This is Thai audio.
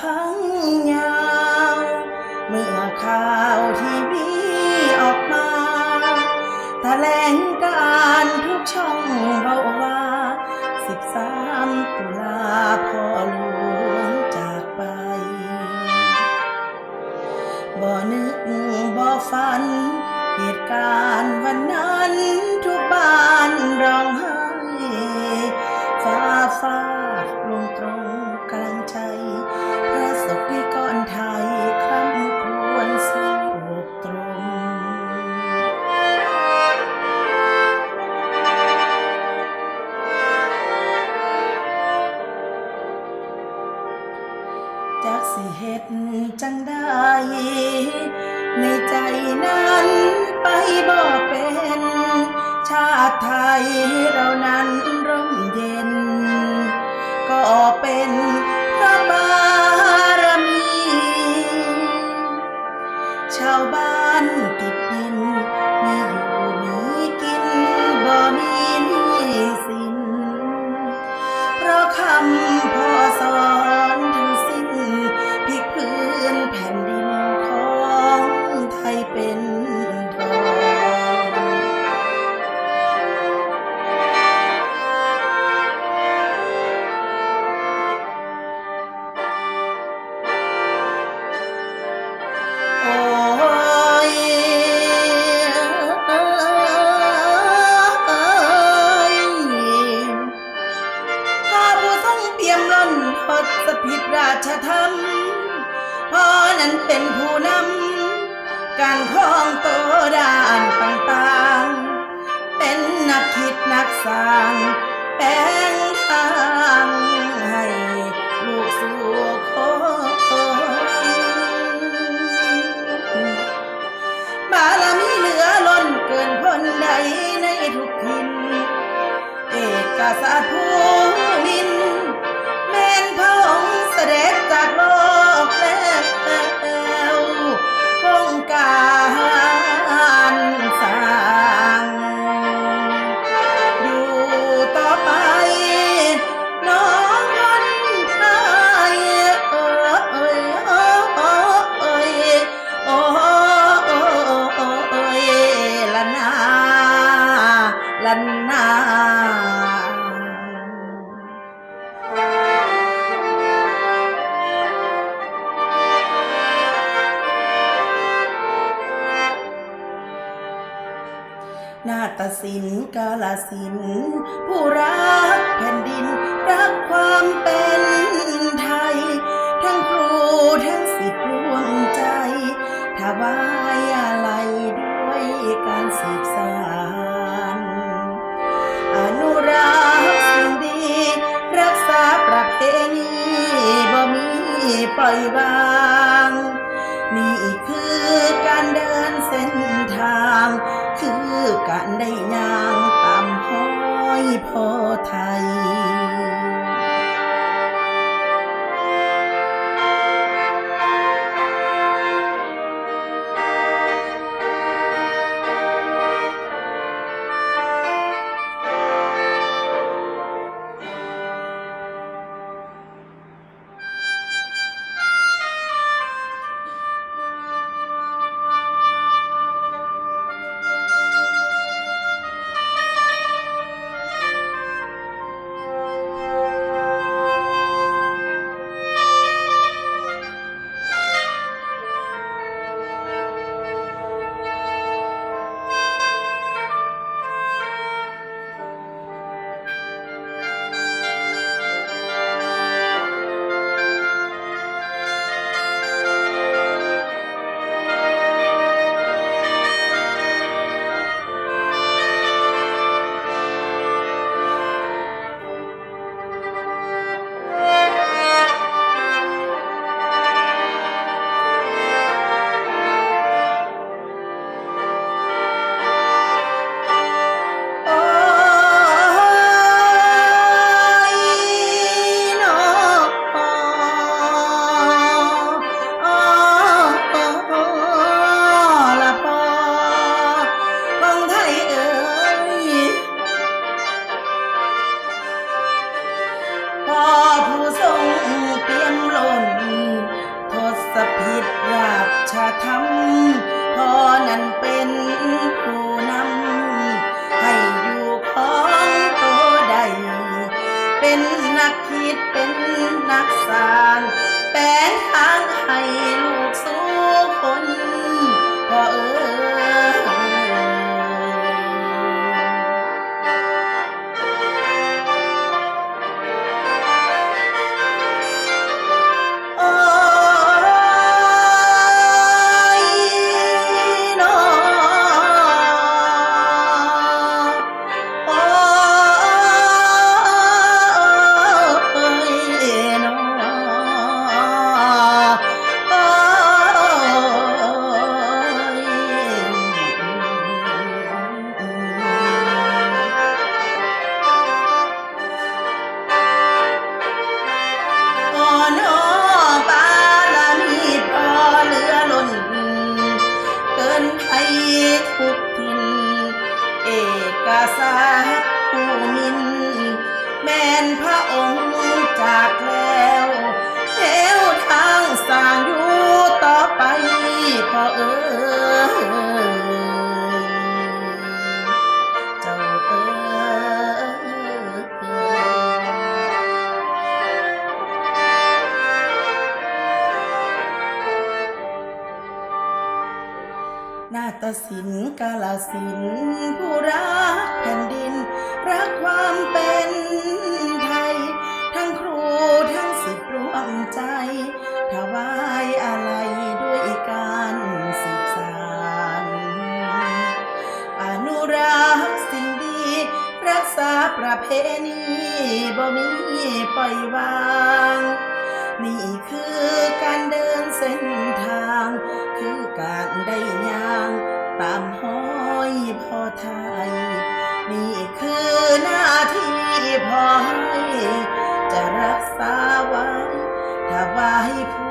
พังยาว เมื่อข่าวทีวีออกมาแถลงการทุกช่องเบาว่า 13 ตุลา นใจนั้นไปบ่เป็น ชาติไทยเรานั้นร่มเย็น ก็เป็น ราชธรรมพ่อนั้นเป็นผู้นำ การคล้องตัวด้านต่างๆ เป็นนักคิดนักสร้างแปลงทางให้ลูกสู่คนบารมีเหลือล้นเกินคนใดในทุกทินเอกสาร ละนานาฏศิลป์กาลสินผู้รักแผ่นดิน ปล่อยวาง นี่คือการเดินเส้นทาง คือการได้ย่างตามห้อยพ่อันเป็นผู้นำให้อยู่ของตัวใด เป็นนักคิดเป็นนักสา นอ้อบารมีพอเลือล้น เกินใครทุกทินเอกสาร นาฏศิลป์กาลสินผู้รักแผ่นดิน รักความเป็นไทย ทั้งครูทั้งสิทธิ์รวมใจ ถวายอะไรด้วยการสืบสานอนุรักษ์สิ่งดี รักษาประเพณีบ่มีปล่อยวาง นี่คือการเดินเส้นทาง คือการได้ย่าง ตามห้อยพ่อไทย นี่คือหน้าที่พ่อให้ จะรักษาไว้ถ้ายผู้